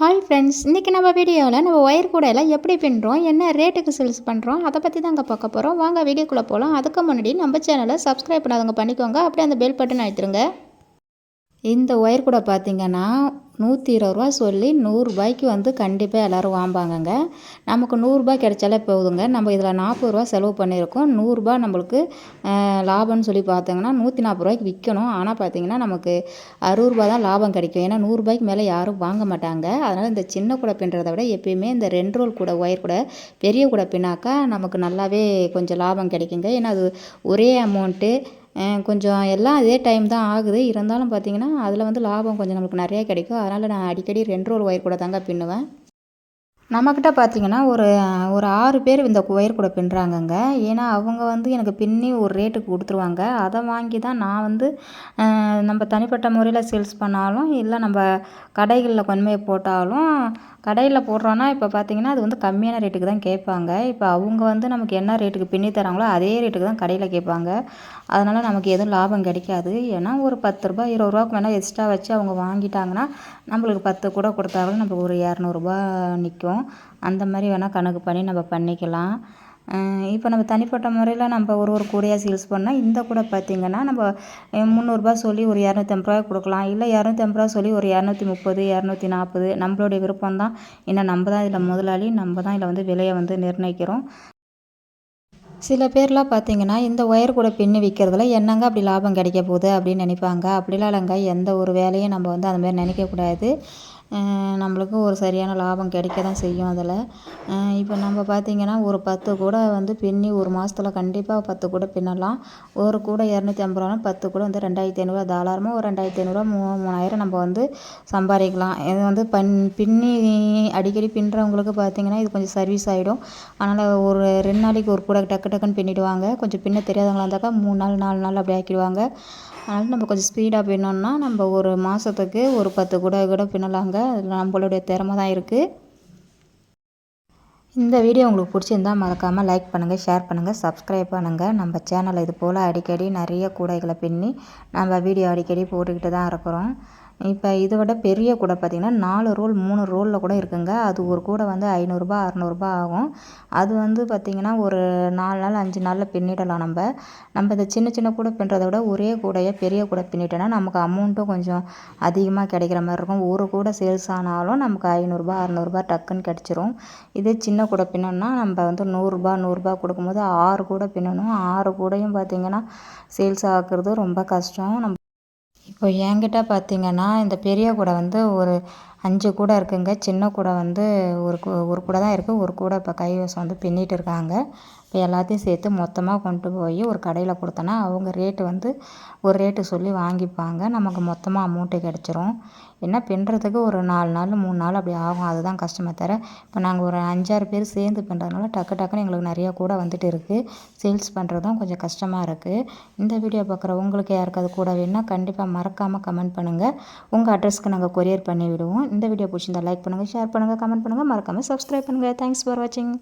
Hi friends இன்றைக்கி நம்ம வீடியோவில் நம்ம ஒயர் கூடையில் எப்படி பின்னுறோம் என்ன ரேட்டுக்கு சேல்ஸ் பண்ணுறோம் அதை பற்றி தாங்க பார்க்க போகிறோம் வாங்க வீடியோக்குள்ளே போகலாம் அதுக்கு முன்னாடி நம்ம சேனலை சப்ஸ்கிரைப் பண்ணாதவங்க பண்ணிக்கோங்க. அப்படியே அந்த பெல் பட்டன் அழுத்துருங்க. இந்த ஒயர் கூட பார்த்திங்கன்னா நூற்றி இருபது ரூபா சொல்லி நூறுரூபாய்க்கு வந்து கண்டிப்பாக எல்லோரும் வாம்பாங்கங்க. நமக்கு நூறுரூபா கிடைச்சாலே போகுதுங்க நம்ம இதில் நாற்பது ரூபா செலவு பண்ணியிருக்கோம். நூறுரூபா நம்மளுக்கு லாபம்னு சொல்லி பார்த்தீங்கன்னா நூற்றி நாற்பது ரூபாய்க்கு விற்கணும் ஆனால் பார்த்தீங்கன்னா நமக்கு அறுபது ரூபா தான் லாபம் கிடைக்கும். ஏன்னா நூறுரூபாய்க்கு மேலே யாரும் வாங்க மாட்டாங்க. அதனால் இந்த சின்ன கூட பின்னுறதை விட எப்பயுமே இந்த ரெண்டு ரோல் கூட ஒயர் கூட பெரிய கூட பின்னாக்கா நமக்கு நல்லாவே கொஞ்சம் லாபம் கிடைக்குங்க. ஏன்னா அது ஒரே அமௌண்ட்டு கொஞ்சம் எல்லாம் அதே டைம் தான் ஆகுது. இருந்தாலும் பார்த்தீங்கன்னா அதில் வந்து லாபம் கொஞ்சம் நம்மளுக்கு நிறையா கிடைக்கும். அதனால் நான் அடிக்கடி ரெண்டு ரோல் ஒயர் கூட தாங்க பின்னுவேன். நம்மக்கிட்ட பார்த்தீங்கன்னா ஒரு ஒரு ஆறு பேர் இந்த ஒயர் கூட பின்னுறாங்கங்க ஏன்னா அவங்க வந்து எனக்கு பின்னி ஒரு ரேட்டுக்கு கொடுத்துருவாங்க. அதை வாங்கி தான் நான் வந்து நம்ம தனிப்பட்ட முறையில் சேல்ஸ் பண்ணாலும் இல்லை நம்ம கடைகளில் கொண்டு போய் போட்டாலும் கடையில் போடுறோன்னா இப்போ பார்த்தீங்கன்னா அது வந்து கம்மியான ரேட்டுக்கு தான் கேட்பாங்க. இப்போ அவங்க வந்து நமக்கு என்ன ரேட்டுக்கு பின்னி தராங்களோ அதே ரேட்டுக்கு தான் கடையில் கேட்பாங்க. அதனால் நமக்கு எதுவும் லாபம் கிடைக்காது. ஏன்னா ஒரு பத்து ரூபா இருபது ரூபாய்க்கு வேணால் எக்ஸ்ட்ரா வச்சு அவங்க வாங்கிட்டாங்கன்னா நம்மளுக்கு பத்து கூட கொடுத்தாலும் நம்மளுக்கு ஒரு இரநூறுபா நிற்கும் அந்த மாதிரி வேணால் கணக்கு பண்ணி நம்ம பண்ணிக்கலாம். இப்போ நம்ம தனிப்பட்ட முறையில் நம்ம ஒரு ஒரு கூடையாக சேல்ஸ் பண்ணால் இந்த கூட பார்த்திங்கன்னா நம்ம முந்நூறுரூபா சொல்லி ஒரு இரநூத்தம்பது ரூபாய் கொடுக்கலாம். இல்லை இரநூத்தம்பது ரூபா சொல்லி ஒரு இரநூத்தி முப்பது இரநூத்தி நாற்பது நம்மளுடைய விருப்பம் தான். ஏன்னா நம்ம தான் இதில் முதலாளி நம்ம தான் இதில் வந்து விலையை வந்து நிர்ணயிக்கிறோம். சில பேர்லாம் பார்த்தீங்கன்னா இந்த ஒயர் கூட பின்னு விற்கிறதுல என்னங்க அப்படி லாபம் கிடைக்க போகுது அப்படின்னு நினைப்பாங்க. அப்படிலாம் இல்லைங்க. எந்த ஒரு வேலையும் நம்ம வந்து அந்த மாதிரி நினைக்கக்கூடாது நம்மளுக்கு ஒரு சரியான லாபம் கிடைக்க தான் செய்யும் அதில். இப்போ நம்ம பார்த்திங்கன்னா ஒரு பத்து கூடை வந்து பின்னி ஒரு மாதத்துல கண்டிப்பாக பத்து கூடை பின்னலாம். ஒரு கூடை இரநூத்தி ஐம்பது ரூபானா பத்து கூடை வந்து ரெண்டாயிரத்தி ஐநூறுரூவா தாராளமாக ஒரு ரெண்டாயிரத்தி ஐநூறுரூவா மூ மூணாயிரம் நம்ம வந்து சம்பாதிக்கலாம். இது வந்து பன் பின்னி அடிக்கடி பின்னுறவங்களுக்கு பார்த்திங்கன்னா இது கொஞ்சம் சர்வீஸ் ஆகிடும் அதனால் ஒரு ரெண்டு நாளைக்கு ஒரு கூடை டக்கு டக்குன்னு பின்னிடுவாங்க. கொஞ்சம் பின்ன தெரியாதவங்களா இருந்தாக்கா மூணு நாள் நாலு நாள் அப்படி ஆக்கிடுவாங்க. அதனால் நம்ம கொஞ்சம் ஸ்பீடாக பின்னோம்னா நம்ம ஒரு மாதத்துக்கு ஒரு பத்து கூட கூட பின்னலாங்க. அதில் நம்மளுடைய திறமை தான் இருக்குது இந்த வீடியோ உங்களுக்கு பிடிச்சிருந்தால் மறக்காமல் லைக் பண்ணுங்கள் ஷேர் பண்ணுங்கள் சப்ஸ்கிரைப் பண்ணுங்கள் நம்ம சேனலில் இது போல் அடிக்கடி நிறைய கூடைகளை பின்னி நம்ம வீடியோ அடிக்கடி போட்டுக்கிட்டு தான் இருக்கிறோம். இப்போ இதை விட பெரிய கூடை பார்த்திங்கன்னா நாலு ரோல் மூணு ரோலில் கூட இருக்குங்க. அது ஒரு கூடை வந்து ஐநூறுரூபா அறநூறுபா ஆகும். அது வந்து பார்த்திங்கன்னா ஒரு நாலு நாள் அஞ்சு நாளில் பின்னிடலாம் நம்ம. நம்ம இந்த சின்ன சின்ன கூடை பின்னுறத விட ஒரே கூடையை பெரிய கூடை பின்னிட்டோன்னா நமக்கு அமௌண்ட்டும் கொஞ்சம் அதிகமாக கிடைக்கிற மாதிரி இருக்கும். ஒரு கூடை சேல்ஸ் ஆனாலும் நமக்கு ஐநூறுரூபா அறநூறுபா டக்குன்னு கிடச்சிரும். இதே சின்ன கூடை பின்னோன்னா நம்ம வந்து நூறுரூபா நூறுரூபா கொடுக்கும்போது ஆறு கூடை பின்னணும். ஆறு கூடையும் பார்த்திங்கன்னா சேல்ஸ் ஆக்குறது ரொம்ப கஷ்டம். நம்ம இப்போ என்கிட்ட பார்த்திங்கன்னா இந்த பெரிய கூடை வந்து ஒரு அஞ்சு கூடை இருக்குதுங்க சின்ன கூடை வந்து ஒரு ஒரு கூடை தான் இருக்குது ஒரு கூடை இப்போ கைவசம் வந்து பின்னிகிட்டு இருக்காங்க. இப்போ எல்லாத்தையும் சேர்த்து மொத்தமாக கொண்டு போய் ஒரு கடையில் கொடுத்தோன்னா அவங்க ரேட்டு வந்து ஒரு ரேட்டு சொல்லி வாங்கிப்பாங்க. நமக்கு மொத்தமாக அமௌண்ட்டு கிடச்சிரும். என்ன பின்னுறதுக்கு ஒரு நாலு நாள் மூணு நாள் அப்படி ஆகும். அதுதான் கஷ்டமே தவிர இப்போ நாங்கள் ஒரு அஞ்சாறு பேர் சேர்ந்து பின்னுறதுனால டக்கு டக்குன்னு எங்களுக்கு நிறையா கூட வந்துட்டு இருக்குது சேல்ஸ் பண்ணுறதும் கொஞ்சம் கஷ்டமாக இருக்குது இந்த வீடியோ பார்க்குற உங்களுக்கு யாருக்காவது கூட வேணுன்னா கண்டிப்பாக மறக்காமல் கமெண்ட் பண்ணுங்கள் உங்கள் அட்ரஸ்க்கு நாங்கள் கொரியர் பண்ணி விடுவோம். இந்த வீடியோ பிடிச்சிருந்தா லைக் பண்ணுங்கள் ஷேர் பண்ணுங்கள் கமெண்ட் பண்ணுங்கள் மறக்காமல் சப்ஸ்கிரைப் பண்ணுங்கள் தேங்க்ஸ் ஃபார் வாட்சிங்